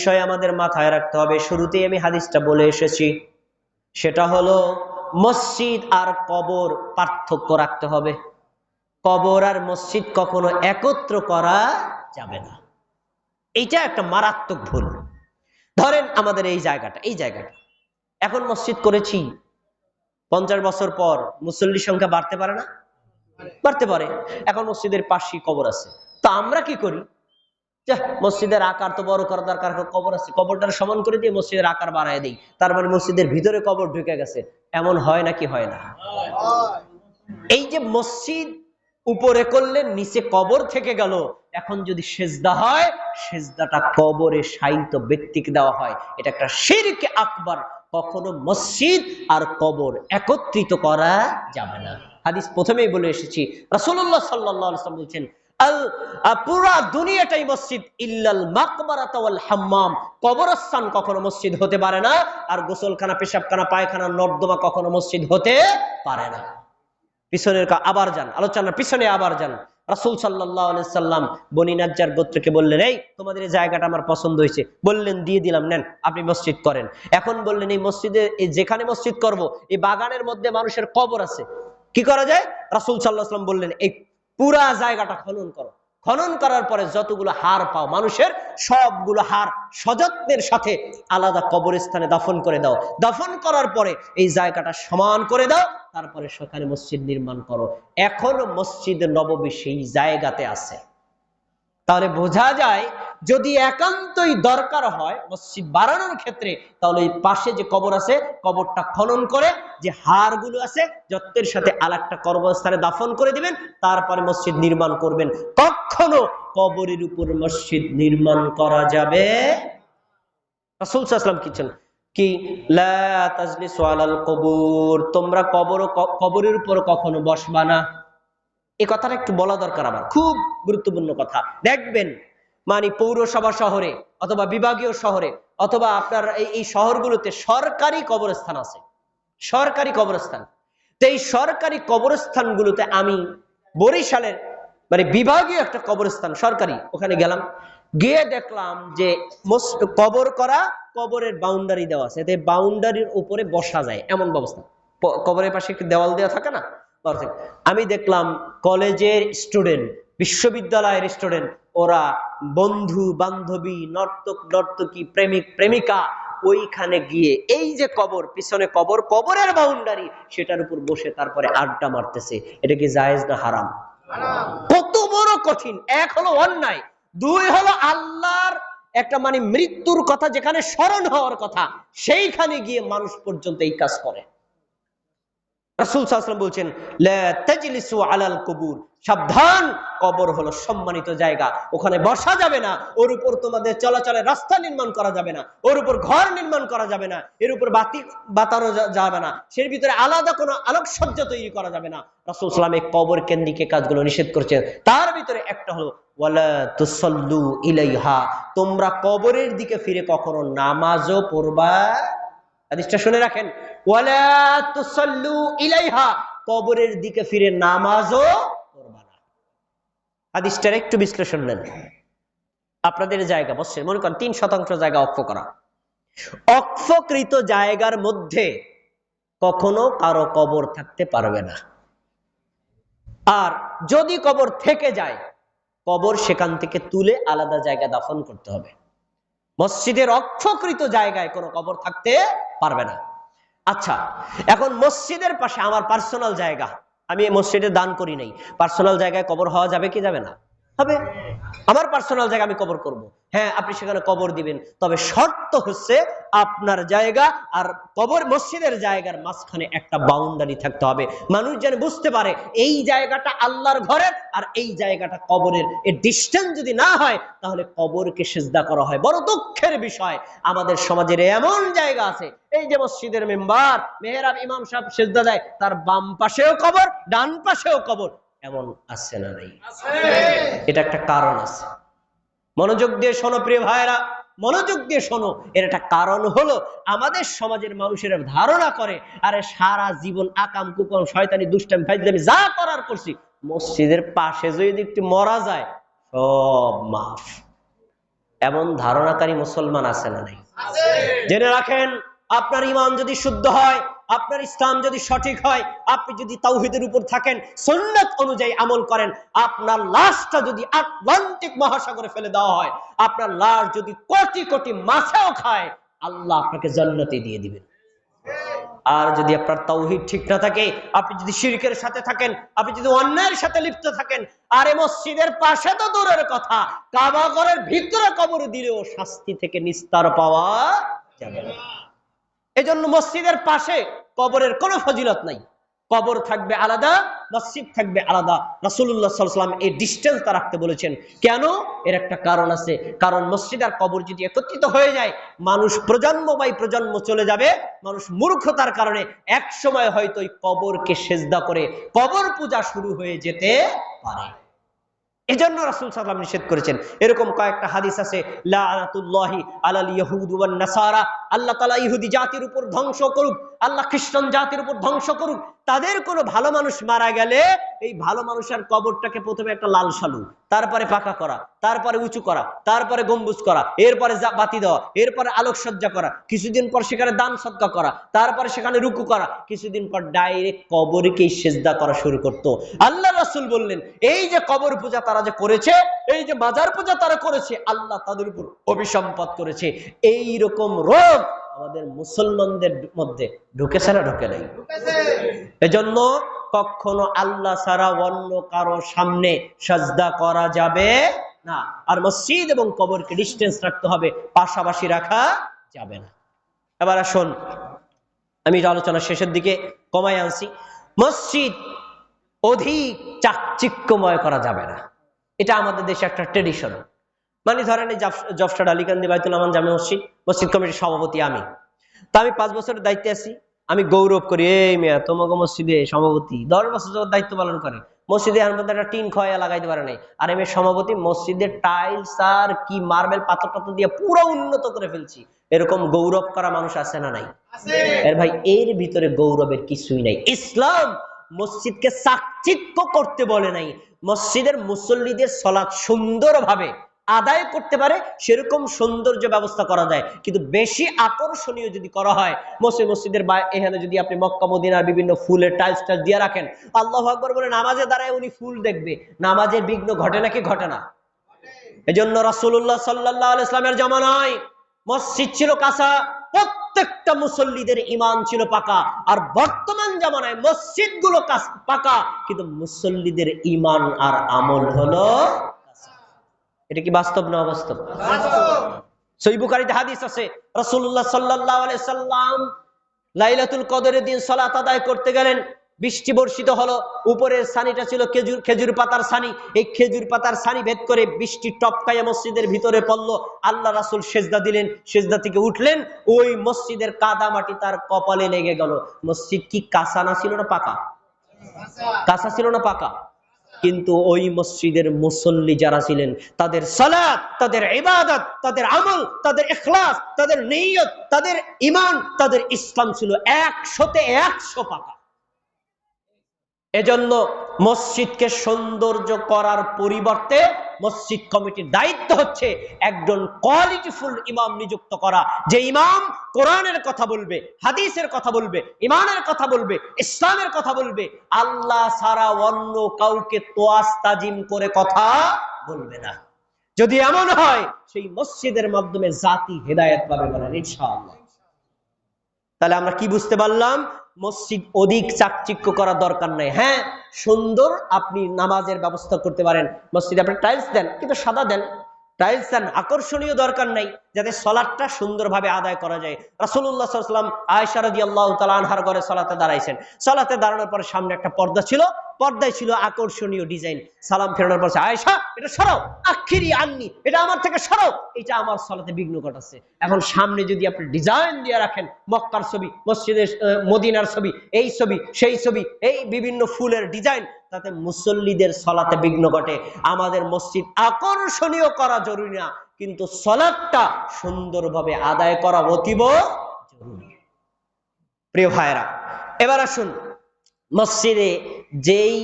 বিষয় আমাদের মাথায় রাখতে হবে। শুরুতেই আমি হাদিসটা বলে এসেছি। সেটা হলো, মসজিদ আর কবর পার্থক্য রাখতে হবে। কবর আর মসজিদ কখনো একত্র করা যাবে না। এইটা একটা মারাত্মক ভুল। ধরেন আমাদের এই জায়গাটা এই জায়গাটা। এখন মসজিদ করেছি। পঞ্চাশ বছর পর মুসল্লির সংখ্যা বাড়তে পারে না? বাড়তে পারে। এখন মসজিদের পাশেই কবর আছে। তো আমরা কি করি? মসজিদের আকার তো বড় করা দরকার কবর আছে, কবরটা সমান করে দিয়ে মসজিদের আকার বাড়ায় দিই। তার মানে মসজিদের ভিতরে কবর ঢুকে গেছে। এমন হয় নাকি হয় না? এই যে মসজিদ উপরে করলে নিচে কবর থেকে গেল, এখন যদি সেজদা হয়, সেজদাটা কবরে সাহিত্য ব্যক্তিকে দেওয়া হয়। এটা একটা শিরকে আকবর। কখনো মসজিদ আর কবর একত্রিত করা যাবে না। হাদিস প্রথমেই বলে এসেছি। আলাইহি ওয়াসাল্লাম বলছেন পুরা দুনিয়াটাই মসজিদ। ইল্লাল মাকবারাত হাম্মাম। কবরস্থান কখনো মসজিদ হতে পারে না, আর গোসলখানা, পেশাবখানা, পায়খানা, নর্দমা কখনো মসজিদ হতে পারে না। পিছনের আবার যান আলোচনার পিছনে আবার যান। রাসূল সাল্লাম বনি নাজ্জার গোত্রকে বললেন, এই, তোমাদের এই জায়গাটা আমার পছন্দ হয়েছে। বললেন, দিয়ে দিলাম, নেন, আপনি মসজিদ করেন। এখন বললেন, এই মসজিদে যেখানে মসজিদ করব, এই বাগানের মধ্যে মানুষের কবর আছে। কি করা যায়? রাসূল সাল্লাম বললেন, এই পুরা জায়গাটা খনন করো। খনন করার পরে যতগুলো হার পাও, মানুষের সবগুলো হার সযত্নের সাথে আলাদা কবরস্থানে দাফন করে দাও। দাফন করার পরে এই জায়গাটা সমান করে দাও, তারপরে সেখানে মসজিদ নির্মাণ করো। এখনও মসজিদ নববী সেই জায়গাতে আছে। তাহলে বোঝা যায় যদি একান্তই দরকার হয় মসজিদ বাড়ানোর ক্ষেত্রে, তাহলে এই পাশে যে কবর আছে, কবরটা খনন করে যে হাড়গুলো আছে, যত্নের সাথে আর একটা কর্মস্থানে দাফন করে দিবেন, তারপরে মসজিদ নির্মাণ করবেন। কখনো কবরের উপর মসজিদ নির্মাণ করা যাবে? রাসূল আলাইহি ওয়াসাল্লাম কি ছিল? কি? লা তাজলিসু আলাল কবুর। তোমরা কবর কবরের উপর কখনো বসবা না। এই কথাটা একটু বলা দরকার আমার। খুব গুরুত্বপূর্ণ কথা। দেখবেন মানে পৌরসভা শহরে অথবা বিভাগীয় শহরে অথবা আপনার এই শহরগুলোতে সরকারি কবরস্থান আছে। সরকারি কবরস্থান। তো এই সরকারি কবরস্থানগুলোতে আমি বরিশালের মানে বিভাগীয় একটা কবরস্থান, সরকারি, ওখানে গেলাম। গিয়ে দেখলাম যে কবর করা, কবরের বাউন্ডারি দেওয়া আছে। বাউন্ডারির উপরে বসা যায়। এমন ব্যবস্থা। কবরের পাশে দেওয়াল দেওয়া থাকে না। আমি দেখলাম কলেজের স্টুডেন্ট, বিশ্ববিদ্যালয়ের স্টুডেন্ট, ওরা বন্ধু, বান্ধবী, নর্তক, নর্তকী, প্রেমিক, প্রেমিকা, ওইখানে গিয়ে এই যে কবর, পিছনে কবর, কবরের বাউন্ডারি সেটার উপর বসে তারপরে আড্ডা মারতেছে। এটা কি জায়েজ না হারাম? কত বড় কঠিন। এক হলো অন্যায়, দুই হলো আল্লাহর একটা মানে মৃত্যুর কথা যেখানে স্মরণ হওয়ার কথা, সেইখানে গিয়ে মানুষ পর্যন্ত এই কাজ করে। রাসূল বলছেন আলাল কুবুর। সাবধান, কবর হলো সম্মানিত জায়গা। ওখানে বসা যাবে না, ওর উপর তোমাদের রাস্তা নির্মাণ করা যাবে না, ওর উপর ঘর নির্মাণ করা যাবে না, এর উপর বাতি বাতানো যাবে না, সের ভিতরে আলাদা কোনো আলোকসজ্জা তৈরি করা যাবে না। রাসূল সাল্লাম এই কবর কেন্দ্রিক কাজগুলো নিষেধ করছেন। তার ভিতরে একটা হলো তোমরা কবরের দিকে ফিরে কখনো নামাজও পড়বা হাদিসটা শুনে রাখেন ইলাইহা, কবরের দিকে ফিরে নামাজও হাদিসটার একটু বিশ্লেষণ নেন। আপনাদের জায়গা বসছে মনে করেন তিন শতাংশ জায়গা অক্ষ করা। অক্ষকৃত জায়গার মধ্যে কখনো কারও কবর থাকতে পারবে না। আর যদি কবর থেকে যায়, কবর সেখান থেকে তুলে আলাদা জায়গা দাফন করতে হবে। মসজিদের অক্ষকৃত জায়গায় কোনো কবর থাকতে পারবে না। আচ্ছা এখন মসজিদের পাশে আমার পার্সোনাল জায়গা। আমি এই মসজিদে দান করি নাই। পার্সোনাল জায়গায় কবর হওয়া যাবে কি যাবে না? হবে? আমার পার্সোনাল জায়গা আমি কবর করব। হ্যাঁ আপনি সেখানে কবর দিবেন। তবে শর্ত হচ্ছে আপনার জায়গা আর কবর মসজিদের জায়গার মাঝখানে একটা বাউন্ডারি থাকতে হবে। মানুষ যেন বুঝতে পারে, এই জায়গাটা আল্লাহর ঘরের আর এই জায়গাটা কবরের। এই ডিস্টেন্স যদি না হয়, তাহলে কবরকে সেজদা করা হয়। বড় দুঃখের বিষয়, আমাদের সমাজের এমন জায়গা আছে। এই যে মসজিদের মেম্বার, মেহরাব ইমাম সাহেব সেজদা দেয়, তার বাম পাশেও কবর, ডান পাশেও কবর। এমন আছে না নেই? এটা একটা কারণ আছে। মনোযোগ দিয়ে শোনো প্রিয় ভাইরা মনোযোগ দিয়ে শোনো। এর একটা কারণ হলো আমাদের সমাজের মানুষেরা ধারণা করে আরে সারা জীবন আকাম কুকম শয়তানি দুষ্টামি ফাইজলামি যা করার করছি মসজিদের পাশে যদি একটু মরা যায় সব মাফ। এমন ধারণাকারী মুসলমান আছে না নাই? জেনে রাখেন আপনার ইমান যদি শুদ্ধ হয় আপনার ইসলাম যদি সঠিক হয়, আপনি যদি তাওহিদের উপর থাকেন, সুন্নাত অনুযায়ী আমল করেন, আপনার লাশটা যদি আটলান্টিক মহাসাগরে ফেলে দেওয়া হয়, আপনার লাশ যদি কোটি কোটি মাছেও খায়, আল্লাহ আপনাকে জান্নাতে দিয়ে দিবেন। আর যদি আপনার তৌহিদ ঠিক না থাকে, আপনি যদি শিরকের সাথে থাকেন, আপনি যদি অন্যায়ের সাথে লিপ্ত থাকেন, আরে মসজিদের পাশে তো দূরের কথা কাবাগরের ভিতরে কবর দিলেও শাস্তি থেকে নিস্তার পাওয়া যাবে না। এজন্য মসজিদের পাশে কবরের কোনো ফজিলত নাই। কবর থাকবে আলাদা, মসজিদ থাকবে আলাদা। রাসুল্লাহ সাল্লাম এই ডিস্টেন্সটা রাখতে বলেছেন। কেন? এর একটা কারণ আছে। কারণ মসজিদ আর কবর যদি একত্রিত হয়ে যায়, মানুষ প্রজন্ম বাই প্রজন্ম চলে যাবে। মানুষ মূর্খতার কারণে এক সময় হয়তো ওই কবরকে সেজদা করে কবর পূজা শুরু হয়ে যেতে পারে। এজন্য রাসুল সাল্লাম নিষেধ করেছেন। এরকম কয়েকটা হাদিস আছে আল্লাহ তালা ইহুদি জাতির উপর ধ্বংস করুক, আল্লাহ খ্রিস্টান জাতির উপর ধ্বংস করুক। তাদের কোনো ভালো মানুষ মারা গেলে এই ভালো মানুষের কবরটাকে প্রথমে একটা লাল সালু, তারপরে পাকা করা, তারপরে উঁচু করা, তারপরে গম্বুজ করা, এরপরে বাতি দেওয়া, এরপরে আলোকসজ্জা করা, কিছুদিন পর সেখানে দান সৎকা করা, তারপরে সেখানে রুকু করা, কিছুদিন পর ডাইরেক্ট কবরকেই সেজদা করা শুরু করত। আল্লাহ রাসূল বললেন, এই যে কবর পূজা তারা যে করেছে, এই যে মাজার পূজা তারা করেছে, আল্লাহ তাদের উপর অভিসম্পদ করেছে। এই রকম রোগ আমাদের মুসলমানদের মধ্যে ঢুকেছে না ঢুকে নাই? এজন্য কখনো আল্লাহ ছাড়া অন্য কারও সামনে সাজদা করা যাবে না। আর মসজিদ এবং কবরকে ডিস্টেন্স রাখতে হবে, পাশাপাশি রাখা যাবে না। এবার আসুন, আমি আলোচনা শেষের দিকে কমাই আনছি। মসজিদ অধিক চাকচিক্যময় করা যাবে না। এটা আমাদের দেশে একটা ট্রেডিশন মানে ধরেন এই জাফ- জফসার আলীকান্দি বাইতুল আমান জামে মসজিদ মসজিদ কমিটির সভাপতি আমি। তো আমি পাঁচ বছরের দায়িত্বে আছি আমি গৌরব করি এই মেয়া তোমাকে মসজিদে সভাপতি দশ বছর যাবত দায়িত্ব পালন করে। মসজিদে এর মধ্যে একটা টিন খয়া লাগাইতে পারে নাই। আর আমি সভাপতি মসজিদের টাইলস আর কি মার্বেল পাথর পাথর দিয়ে পুরো উন্নত করে ফেলছি। এরকম গৌরব করা মানুষ আছে না নাই? এর ভাই এর ভিতরে গৌরবের কিছুই নাই। ইসলাম মসজিদকে চাকচিক্য করতে বলে নাই। মসজিদের মুসল্লিদের সলাৎ সুন্দরভাবে আদায় করতে পারে, সেরকম সৌন্দর্য ব্যবস্থা করা যায়। কিন্তু বেশি আকর্ষণীয় যদি করা হয়, মসজিদ, মসজিদের বা এখানে যদি আপনি মক্কা, মদিনার বিভিন্ন ফুলের টাইলস টাইলস দিয়ে রাখেন, আল্লাহ আকবর বলে নামাজে দাঁড়ায় উনি ফুল দেখবে। নামাজের বিঘ্ন ঘটে নাকি ঘটে না? এজন্য রাসূলুল্লাহ সাল্লাল্লাহু আলাইহি ইসলামের জামানায় মসজিদ ছিল কাঁচা, প্রত্যেকটা মুসল্লিদের ইমান ছিল পাকা। আর বর্তমান জামানায় মসজিদগুলো পাকা। কিন্তু মুসল্লিদের ইমান আর আমল হলো। এটা কি বাস্তব না অবাস্তব? সই বুখারীতে হাদিস আছে রাসূলুল্লাহ সাল্লাল্লাহু সাল্লাম লাইলাতুল কদরের দিন সালাত আদায় করতে গেলেন বৃষ্টি বর্ষিত হলো উপরের সানিটা ছিল খেজুর খেজুর পাতার সানি এই খেজুর পাতার সানি ভেদ করে বৃষ্টি টপকাইয়া মসজিদের ভিতরে পড়ল আল্লাহ রাসূল সেজদা দিলেন সেজদা থেকে উঠলেন ওই মসজিদের কাদা মাটি তার কপালে লেগে গেল। মসজিদ কি কাঁচা না ছিল না পাকা? কাঁচা ছিল না পাকা? কিন্তু ওই মসজিদের মুসল্লি যারা ছিলেন, তাদের সালাত, তাদের ইবাদত, তাদের আমল, তাদের এখলাস তাদের নিয়ত, তাদের ইমান তাদের ইসলাম ছিল একশোতে একশো পাকা এজন্য মসজিদকে সৌন্দর্য করার পরিবর্তে মসজিদ কমিটির দায়িত্ব হচ্ছে একজন কোয়ালিটিফুল ইমাম নিযুক্ত করা। যে ইমাম কোরআনের কথা বলবে, হাদিসের কথা বলবে ইমানের কথা বলবে, ইসলামের কথা বলবে, আল্লাহ ছাড়া অন্য কাউকে তোয়াজ তাজিম করে কথা বলবে না। যদি এমন হয়, সেই মসজিদের মাধ্যমে জাতি হেদায়েত পাবে বলেন, ইনশাআল্লাহ। তাহলে আমরা কি বুঝতে পারলাম? মসজিদ অধিক চাকচিক্য করার দরকার নাই। হ্যাঁ সুন্দর আপনি নামাজের ব্যবস্থা করতে পারেন। মসজিদে আপনি টাইলস দেন, কিন্তু সাদা দেন। টাইলস দেন, আকর্ষণীয় দরকার নাই, যাতে সলাটটা সুন্দরভাবে আদায় করা যায়। রাসুল্লাহ সাল্লাম আল্লাহ তালা তালানহার ঘরে সলাতে দাঁড়াইছেন। সলাতে দাঁড়ানোর পরে সামনে একটা পর্দা ছিল পর্দায় ছিল আকর্ষণীয় ডিজাইন। সালাম ফেরানোর পর আয়সা এটা সরাও। আখিরি আননি, এটা আমার থেকে সরাও। এটা আমার সলাতে বিঘ্ন ঘটাচ্ছে। এখন সামনে যদি আপনি ডিজাইন দিয়ে রাখেন, মক্কার ছবি, মসজিদের মদিনার ছবি, এই ছবি, সেই ছবি, এই বিভিন্ন ফুলের ডিজাইন তাতে মুসল্লিদের সলাতে বিঘ্ন ঘটে। আমাদের মসজিদ আকর্ষণীয় করা জরুরি না, কিন্তু সলাদটা সুন্দরভাবে আদায় করা অতীব জরুরি। প্রিয় ভাইরা এবার আসুন মসজিদে যেই